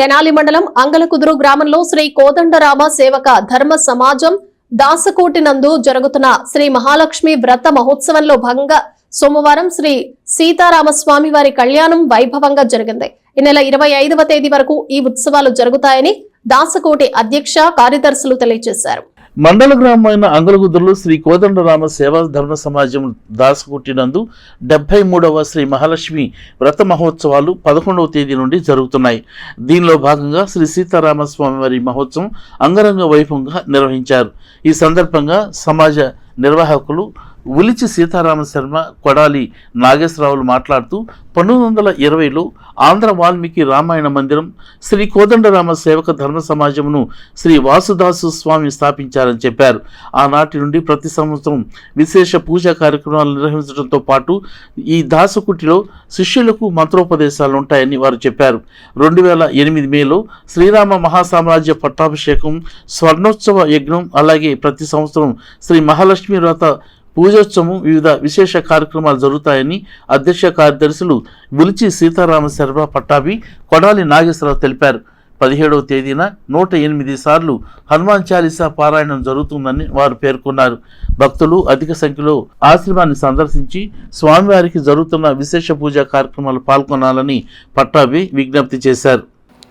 తెనాలి మండలం అంగలకుదురు గ్రామంలో శ్రీ కోదండరామ సేవక ధర్మ సమాజం దాసకోటి నందు జరుగుతున్న శ్రీ మహాలక్ష్మి వ్రత మహోత్సవంలో భాగంగా సోమవారం శ్రీ సీతారామస్వామి వారి కళ్యాణం వైభవంగా జరిగింది. ఈ నెల ఇరవై ఐదవ తేదీ వరకు ఈ ఉత్సవాలు జరుగుతాయని దాసకోటి అధ్యక్ష కార్యదర్శులు తెలియజేశారు. మండల గ్రామమైన అంగలగుద్దులో శ్రీ కోదండరామ సేవా ధర్మ సమాజం దాసకుట్టినందు డెబ్బై మూడవ శ్రీ మహాలక్ష్మి వ్రత మహోత్సవాలు పదకొండవ తేదీ నుండి జరుగుతున్నాయి. దీనిలో భాగంగా శ్రీ సీతారామస్వామి వారి మహోత్సవం అంగరంగ వైభవంగా నిర్వహించారు. ఈ సందర్భంగా సమాజ నిర్వాహకులు ఉలిచి సీతారామ శర్మ కొడాలి నాగేశ్వరరావులు మాట్లాడుతూ పంతొమ్మిది వందల ఇరవైలో ఆంధ్ర వాల్మీకి రామాయణ మందిరం శ్రీ కోదండరామ సేవక ధర్మ సమాజమును శ్రీ వాసుదాసు స్వామి స్థాపించారని చెప్పారు. ఆనాటి నుండి ప్రతి సంవత్సరం విశేష పూజా కార్యక్రమాలు నిర్వహించడంతో పాటు ఈ దాసుకుటిలో శిష్యులకు మంత్రోపదేశాలు ఉంటాయని వారు చెప్పారు. రెండు వేల ఎనిమిది మేలో శ్రీరామ మహాసామ్రాజ్య పట్టాభిషేకం స్వర్ణోత్సవ యజ్ఞం అలాగే ప్రతి సంవత్సరం శ్రీ మహాలక్ష్మి వ్రత పూజోత్సవం వివిధ విశేష కార్యక్రమాలు జరుగుతాయని అధ్యక్ష కార్యదర్శులు బులిచి సీతారామ శర్మ పట్టాభి కొడాలి నాగేశ్వరరావు తెలిపారు. పదిహేడవ తేదీన నూట ఎనిమిది సార్లు హనుమాన్ చాలీసా పారాయణం జరుగుతుందని వారు పేర్కొన్నారు. భక్తులు అధిక సంఖ్యలో ఆశ్రమాన్ని సందర్శించి స్వామివారికి జరుగుతున్న విశేష పూజా కార్యక్రమాలు పాల్గొనాలని పట్టాభి విజ్ఞప్తి చేశారు.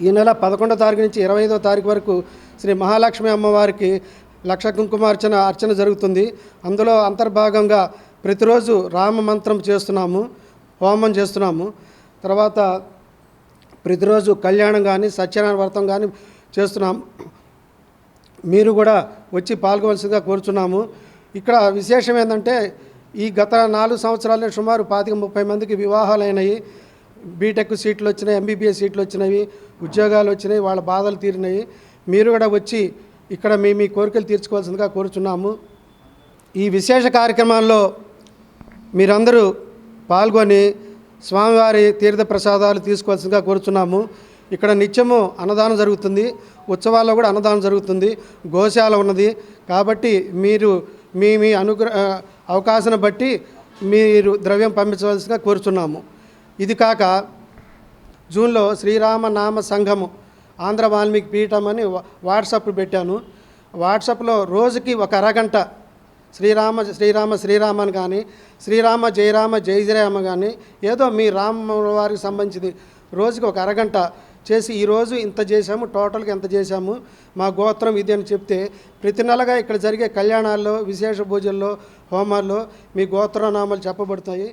ఈ నెల పదకొండో తారీఖు నుంచి ఇరవై ఐదో తారీఖు వరకు శ్రీ మహాలక్ష్మి అమ్మవారికి లక్ష కుంకుమార్చన అర్చన జరుగుతుంది. అందులో అంతర్భాగంగా ప్రతిరోజు రామ మంత్రం చేస్తున్నాము హోమం చేస్తున్నాము. తర్వాత ప్రతిరోజు కళ్యాణం కానీ సత్యనారాయణ వ్రతం కానీ చేస్తున్నాము మీరు కూడా వచ్చి పాల్గొవలసిందిగా కోరుచున్నాము. ఇక్కడ విశేషం ఏంటంటే ఈ గత నాలుగు సంవత్సరాల్లో సుమారు పాతిక ముప్పై మందికి వివాహాలు అయినాయి బీటెక్ సీట్లు వచ్చినాయి ఎంబీబీఎస్ సీట్లు వచ్చినాయి ఉద్యోగాలు వచ్చినాయి వాళ్ళ బాధలు తీరినాయి. మీరు కూడా వచ్చి ఇక్కడ మీ మీ కోరికలు తీర్చుకోవాల్సిందిగా కోరుచున్నాము. ఈ విశేష కార్యక్రమాల్లో మీరందరూ పాల్గొని స్వామివారి తీర్థ ప్రసాదాలు తీసుకోవాల్సిందిగా కోరుచున్నాము. ఇక్కడ నిత్యము అన్నదానం జరుగుతుంది. ఉత్సవాల్లో కూడా అన్నదానం జరుగుతుంది. గోశాల ఉన్నది. కాబట్టి మీరు మీ మీ అనుగ్రహ అవకాశం బట్టి మీరు ద్రవ్యం పంపించవలసిగా కోరుచున్నాము. ఇది కాక జూన్లో శ్రీరామ నామ సంఘము ఆంధ్ర వాల్మీకి పీఠం అని వాట్సాప్ పెట్టాను. వాట్సాప్లో రోజుకి ఒక అరగంట శ్రీరామ శ్రీరామ శ్రీరామ అని కానీ శ్రీరామ జయరామ జయ జయరామ కానీ ఏదో మీ రామ వారికి సంబంధించింది. రోజుకి ఒక అరగంట చేసి ఈరోజు ఇంత చేశాము టోటల్గా ఎంత చేశాము మా గోత్రం ఇది అని చెప్తే ప్రతి నెలగా ఇక్కడ జరిగే కళ్యాణాల్లో విశేష పూజల్లో హోమాల్లో మీ గోత్రనామాలు చెప్పబడతాయి.